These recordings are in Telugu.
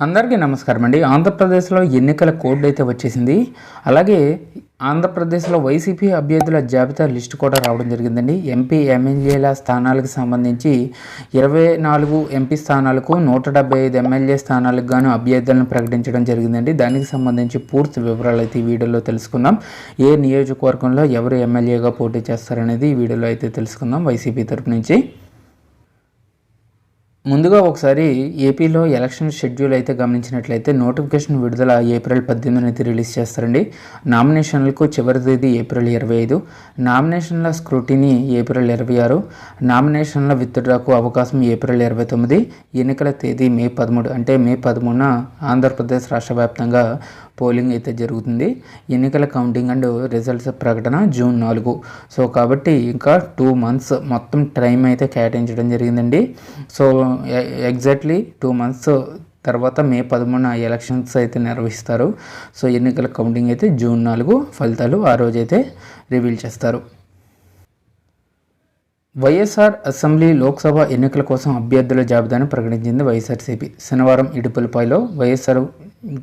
అందరికీ నమస్కారం అండి ఆంధ్రప్రదేశ్లో ఎన్నికల కోడ్ అయితే వచ్చేసింది. అలాగే ఆంధ్రప్రదేశ్లో వైసీపీ అభ్యర్థుల జాబితా లిస్టు కూడా రావడం జరిగిందండి. ఎంపీ ఎమ్మెల్యేల స్థానాలకు సంబంధించి ఇరవై నాలుగు ఎంపీ స్థానాలకు నూట డెబ్బై ఐదు ఎమ్మెల్యే స్థానాలకు గాను అభ్యర్థులను ప్రకటించడం జరిగిందండి. దానికి సంబంధించి పూర్తి వివరాలు అయితే ఈ వీడియోలో తెలుసుకుందాం. ఏ నియోజకవర్గంలో ఎవరు ఎమ్మెల్యేగా పోటీ చేస్తారనేది ఈ వీడియోలో అయితే తెలుసుకుందాం. వైసీపీ తరపు నుంచి ముందుగా ఒకసారి ఏపీలో ఎలక్షన్ షెడ్యూల్ అయితే గమనించినట్లయితే నోటిఫికేషన్ విడుదల ఏప్రిల్ పద్దెనిమిదిన అయితే రిలీజ్ చేస్తారండి. నామినేషన్లకు చివరి తేదీ ఏప్రిల్ ఇరవై ఐదు నామినేషన్ల స్క్రూటినీ ఏప్రిల్ ఇరవై ఆరు నామినేషన్ల విత్డ్రాకు అవకాశం ఏప్రిల్ ఇరవై తొమ్మిది ఎన్నికల తేదీ మే పదమూడు అంటే మే పదమూడున ఆంధ్రప్రదేశ్ రాష్ట్ర వ్యాప్తంగా పోలింగ్ అయితే జరుగుతుంది. ఎన్నికల కౌంటింగ్ అండ్ రిజల్ట్స్ ప్రకటన జూన్ నాలుగు. సో కాబట్టి ఇంకా టూ మంత్స్ మొత్తం టైం అయితే కేటాయించడం జరిగిందండి. So exactly two months. తర్వాత మే పదమూడున ఎలక్షన్స్ అయితే నిర్వహిస్తారు. సో ఎన్నికల కౌంటింగ్ అయితే జూన్ నాలుగు. ఫలితాలు ఆ రోజు అయితే రివీల్ చేస్తారు. వైఎస్ఆర్ అసెంబ్లీ లోక్సభ ఎన్నికల కోసం అభ్యర్థుల జాబితాను ప్రకటించింది వైఎస్ఆర్సీపీ. శనివారం ఇడుపులపాయలో వైఎస్ఆర్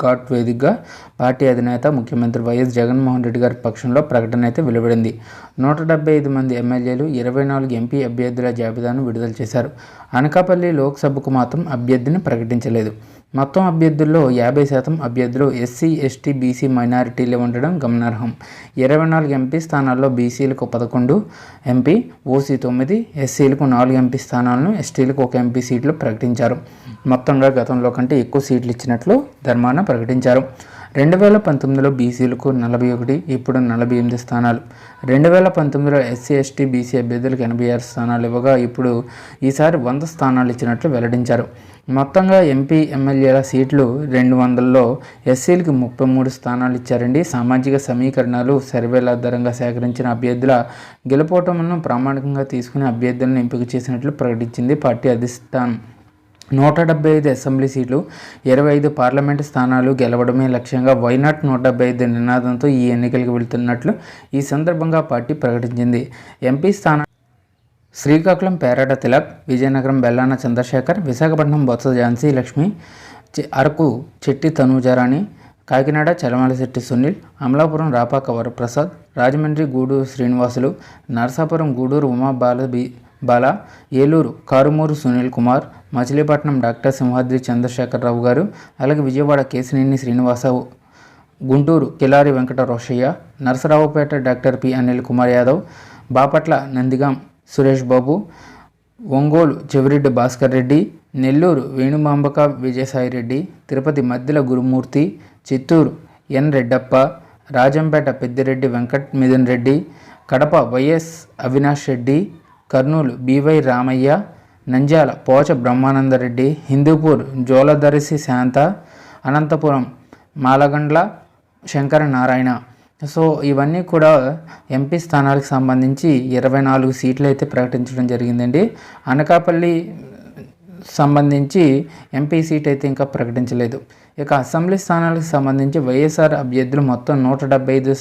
ఘాట్ వేదికగా పార్టీ అధినేత ముఖ్యమంత్రి వైఎస్ జగన్మోహన్ రెడ్డి గారి పక్షంలో ప్రకటన అయితే వెలువడింది. నూట డెబ్బై ఐదు మంది ఎమ్మెల్యేలు ఇరవై నాలుగు ఎంపీ అభ్యర్థుల జాబితాను విడుదల చేశారు. అనకాపల్లి లోక్సభకు మాత్రం అభ్యర్థిని ప్రకటించలేదు. మొత్తం అభ్యర్థుల్లో యాభై శాతం అభ్యర్థులు ఎస్సీ ఎస్టీ బీసీ మైనారిటీలు ఉండడం గమనార్హం. ఇరవై నాలుగు ఎంపీ స్థానాల్లో బీసీలకు పదకొండు ఎంపీ ఓసీ తొమ్మిది ఎస్సీలకు నాలుగు ఎంపీ స్థానాలను ఎస్టీలకు ఒక ఎంపీ సీట్లు ప్రకటించారు. మొత్తంగా గతంలో కంటే ఎక్కువ సీట్లు ఇచ్చినట్లు ధర్మాన ప్రకటించారు. రెండు వేల పంతొమ్మిదిలో బీసీలకు నలభై ఒకటి ఇప్పుడు నలభై ఎనిమిది స్థానాలు. రెండు వేల పంతొమ్మిదిలో ఎస్సీ ఎస్టీ బీసీ అభ్యర్థులకు ఎనభై ఆరు స్థానాలు ఇవ్వగా ఇప్పుడు ఈసారి వంద స్థానాలు ఇచ్చినట్లు వెల్లడించారు. మొత్తంగా ఎంపీ ఎమ్మెల్యేల సీట్లు రెండు వందల్లో ఎస్సీలకు ముప్పై మూడు స్థానాలు ఇచ్చారండి. సామాజిక సమీకరణాలు సర్వేల ఆధారంగా సేకరించిన అభ్యర్థుల గెలుపోవటములను ప్రామాణికంగా తీసుకుని అభ్యర్థులను ఎంపిక చేసినట్లు ప్రకటించింది పార్టీ అధిష్టానం. నూట డెబ్బై ఐదు అసెంబ్లీ సీట్లు ఇరవై ఐదు పార్లమెంటు స్థానాలు గెలవడమే లక్ష్యంగా వైనాట్ నూట డెబ్బై ఐదు నినాదంతో ఈ ఎన్నికలకు వెళుతున్నట్లు ఈ సందర్భంగా పార్టీ ప్రకటించింది. ఎంపీ స్థానం శ్రీకాకుళం పేరాట తిలక్ విజయనగరం బెల్లాన చంద్రశేఖర్ విశాఖపట్నం బొత్స ఝాన్సీ లక్ష్మి అరకు చెట్టి తనూజారాణి కాకినాడ చలమలశెట్టి సునీల్ అమలాపురం రాపాక వరప్రసాద్ రాజమండ్రి గూడూరు శ్రీనివాసులు నరసాపురం గూడూరు ఉమా బాల బాల ఏలూరు కారుమూరు సునీల్ కుమార్ మచిలీపట్నం డాక్టర్ సింహాద్రి చంద్రశేఖరరావు గారు అలాగే Vijayawada Kesineni Srinivasarao Guntur Kilari Venkata Rosaiah Narasaraopet doctor P Anil Kumar Yadav Bapatla Nandigam Suresh Babu Ongole Chevireddy Bhaskar Reddy Nellore వేణుమాంబక Vijayasaireddy Tirupati Maddila Gurumurthy Chittoor N Reddappa Rajampet Peddireddy Venkat Mithun Reddy Kadapa Y S Avinash Reddy Kurnool B Y Ramaiah Nanjala Pocha Brahmanandareddy Hindupur Joladarasi Shantha Anantapuram Malagundla Sankara Narayana so ఇవన్నీ కూడా ఎంపీ స్థానాలకు సంబంధించి ఇరవై నాలుగు సీట్లు అయితే ప్రకటించడం జరిగిందండి. అనకాపల్లి సంబంధించి ఎంపీ సీట్ అయితే ఇంకా ప్రకటించలేదు. ఇక అసెంబ్లీ స్థానాలకు సంబంధించి వైఎస్ఆర్ అభ్యర్థులు మొత్తం నూట డెబ్బై ఐదు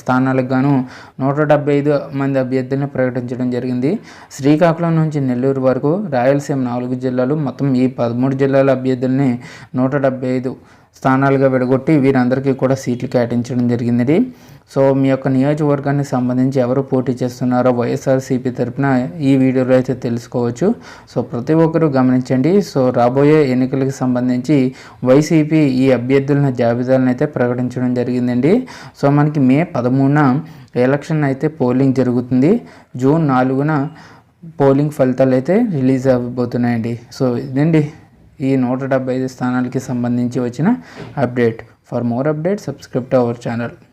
స్థానాలకు గాను నూట డెబ్బై ఐదు మంది అభ్యర్థులను ప్రకటించడం జరిగింది. శ్రీకాకుళం నుంచి నెల్లూరు వరకు రాయలసీమ నాలుగు జిల్లాలు మొత్తం ఈ పదమూడు జిల్లాల అభ్యర్థుల్ని నూట డెబ్బై ఐదు స్థానాలుగా విడగొట్టి వీరందరికీ కూడా సీట్లు కేటాయించడం జరిగింది సో మీ యొక్క నియోజకవర్గానికి సంబంధించి ఎవరు పోటీ చేస్తున్నారో వైఎస్ఆర్సీపీ తరఫున ఈ వీడియోలో అయితే తెలుసుకోవచ్చు. సో ప్రతి ఒక్కరూ గమనించండి. సో రాబోయే ఎన్నికలకు సంబంధించి వైసీపీ ఈ అభ్యర్థుల జాబితాలను అయితే ప్రకటించడం జరిగిందండి. సో మనకి మే పదమూడున ఎలక్షన్ అయితే పోలింగ్ జరుగుతుంది. జూన్ నాలుగున పోలింగ్ ఫలితాలు అయితే రిలీజ్ అవ్వబోతున్నాయండి. సో ఇదండి. ఈ నూట డెబ్బై ఐదు స్థానాలకి సంబంధించి వచ్చిన update. For more update subscribe to our channel